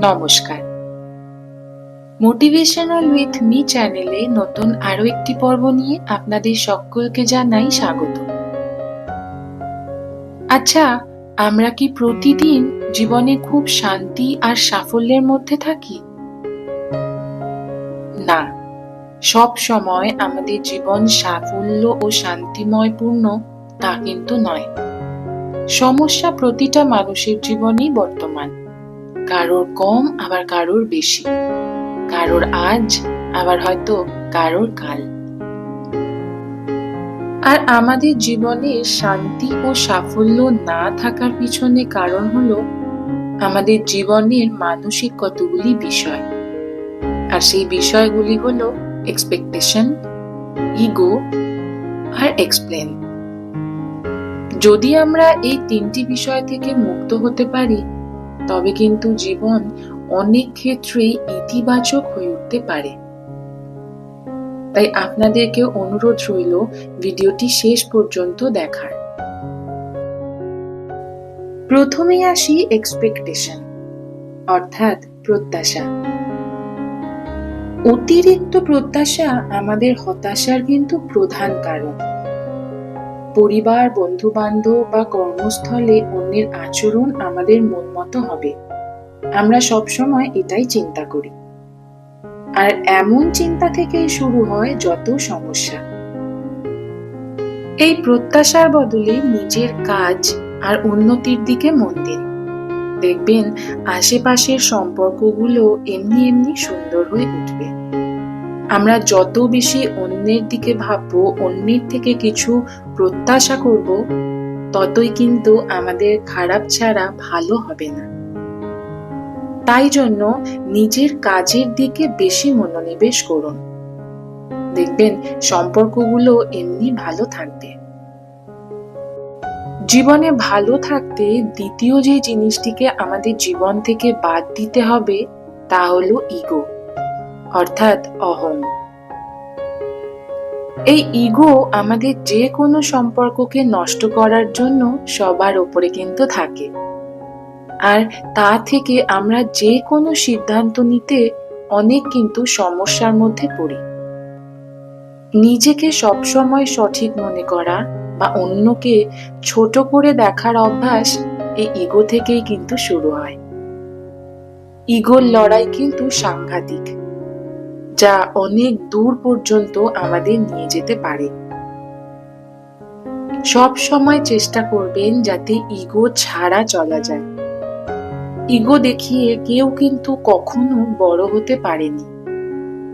নমস্কার। Motivational with me চ্যানেলে নতুন আরও একটি পর্ব নিয়ে আপনাদের সকলকে জানাই স্বাগত। আচ্ছা আমরা কি প্রতিদিন জীবনে খুব শান্তি আর সাফল্যের মধ্যে থাকি? না, সব সময় আমাদের জীবন সাফল্য ও শান্তিময়পূর্ণ তা কিন্তু নয়। সমস্যা প্রতিটা মানুষের জীবনেই বর্তমান। কারোর কম আবার কারোর বেশি। কারোর আজ আবার হয়তো কারোর কাল। আর আমাদের জীবনে শান্তি ও সাফল্য না থাকার পিছনে কারণ হলো আমাদের জীবনের মানসিক কতগুলি বিষয়। আর সেই বিষয়গুলি হলো এক্সপেকটেশন ইগো আর এক্সপ্লেন যদি আমরা এই তিনটি বিষয় থেকে মুক্ত হতে পারি তবে কিন্তু জীবন অনেক ক্ষেত্রেই ইতিবাচক হয়ে উঠতে পারে। তাই আপনাদেরকে অনুরোধ রইল ভিডিওটি শেষ পর্যন্ত দেখার। প্রথমে আসি এক্সপেকটেশন অর্থাৎ প্রত্যাশা। অতিরিক্ত প্রত্যাশা আমাদের হতাশার কিন্তু প্রধান কারণ। পরিবার বন্ধু বান্ধব বা কর্মস্থলে অন্যের আচরণ আমাদের মন মতো হবে। আমরা সবসময় এটাই চিন্তা করি। আর এমন চিন্তা থেকেই শুরু হয় যত সমস্যা। এই প্রত্যাশার বদলে নিজের কাজ আর উন্নতির দিকে মন দিন। দেখবেন, আশেপাশের সম্পর্কগুলো এমনি এমনি সুন্দর হয়ে উঠবে। আমরা যত বেশি অন্যের দিকে ভাববো, অন্যের থেকে কিছু প্রত্যাশা করব, ততই কিন্তু আমাদের খারাপ ছাড়া ভালো হবে না। তাই জন্য নিজের কাজের দিকে বেশি মনোনিবেশ করুন। দেখবেন সম্পর্কগুলো এমনি ভালো থাকবে। জীবনে ভালো থাকতে দ্বিতীয় যে জিনিসটিকে আমাদের জীবন থেকে বাদ দিতে হবে, তা হলো ইগো অর্থাৎ অহং এই ইগো আমাদের যে কোনো সম্পর্ককে নষ্ট করার জন্য সবার ওপরে কিন্তু থাকে। আর তা থেকে আমরা যে কোনো সিদ্ধান্ত নিতে অনেক কিন্তু সমস্যার মধ্যে পড়ি। নিজেকে সবসময় সঠিক মনে করা বা অন্যকে ছোট করে দেখার অভ্যাস এই ইগো থেকেই কিন্তু শুরু হয়। ইগোর লড়াই কিন্তু সাংঘাতিক। যা অনেক দূর পর্যন্ত আমাদের নিয়ে যেতে পারে। সব সময় চেষ্টা করবেন যাতে ইগো ছাড়া চলা যায়। ইগো দেখিয়ে কেউ কিন্তু কখনো বড় হতে পারেনি।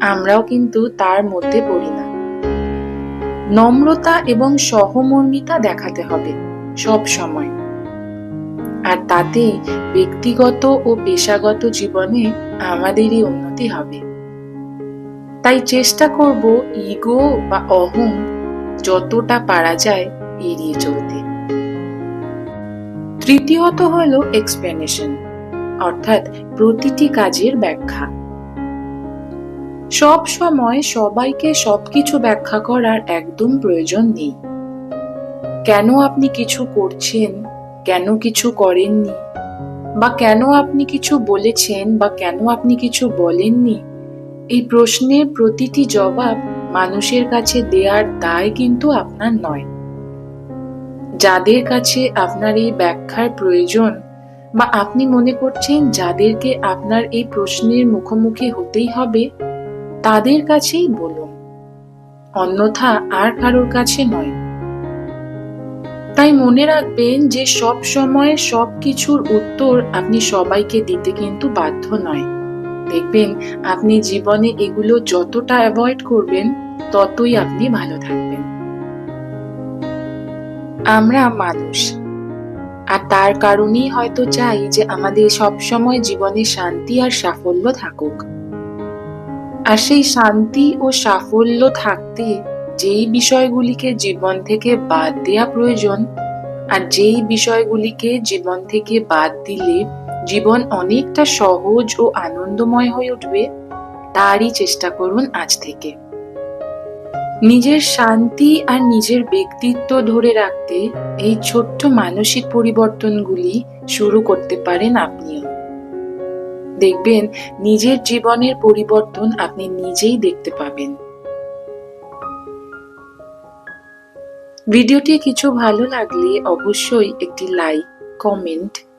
আমরাও কিন্তু তার মধ্যে পড়ি না। নম্রতা এবং সহমর্মিতা দেখাতে হবে সব সময়। আর তাতে ব্যক্তিগত ও পেশাগত জীবনে আমাদেরই উন্নতি হবে। তাই চেষ্টা করব ইগো বা অহং যতটা পারা যায় এড়িয়ে চলতে। তৃতীয়ত হল এক্সপ্লেনেশন অর্থাৎ প্রতিটি কাজের ব্যাখ্যা। সব সময় সবাইকে সবকিছু ব্যাখ্যা করার একদম প্রয়োজন নেই। কেন আপনি কিছু করছেন, কেন কিছু করেননি, বা কেন আপনি কিছু বলেছেন, বা কেন আপনি কিছু বলেননি এই প্রশ্নের প্রতিটি জবাব মানুষের কাছে দেয়ার দায় কিন্তু আপনার নয়। যাদের কাছে আপনার এই ব্যাখ্যার প্রয়োজন বা আপনি মনে করছেন যাদেরকে আপনার এই প্রশ্নের মুখোমুখি হতেই হবে, তাদের কাছেই বলুন। অন্যথা আর কারোর কাছে নয়। তাই মনে রাখবেন যে সব সময় সব কিছুর উত্তর আপনি সবাইকে দিতে কিন্তু বাধ্য নয়। দেখবেন আপনি জীবনে এগুলো যতটা অ্যাভয়েড করবেন, ততই আপনি ভালো থাকবেন। আমরা মানুষ। আর তার কারণেই হয়তো চাই যে আমাদের সব সময় জীবনে শান্তি আর সাফল্য থাকুক। আর সেই শান্তি ও সাফল্য থাকতে যেই বিষয়গুলিকে জীবন থেকে বাদ দেয়া প্রয়োজন, আর যেই বিষয়গুলিকে জীবন থেকে বাদ দিলে জীবন অনেকটা সহজ ও আনন্দময় হয়ে উঠবে, তারই চেষ্টা করুন আজ থেকে। নিজের শান্তি আর নিজের ব্যক্তিত্ব ধরে রাখতে এই ছোট্ট মানসিক পরিবর্তনগুলি শুরু করতে পারেন আপনিও। দেখবেন, নিজের জীবনের পরিবর্তন আপনি নিজেই দেখতে পাবেন। ভিডিওটি কিছু ভালো লাগলে অবশ্যই একটি লাইক, কমেন্ট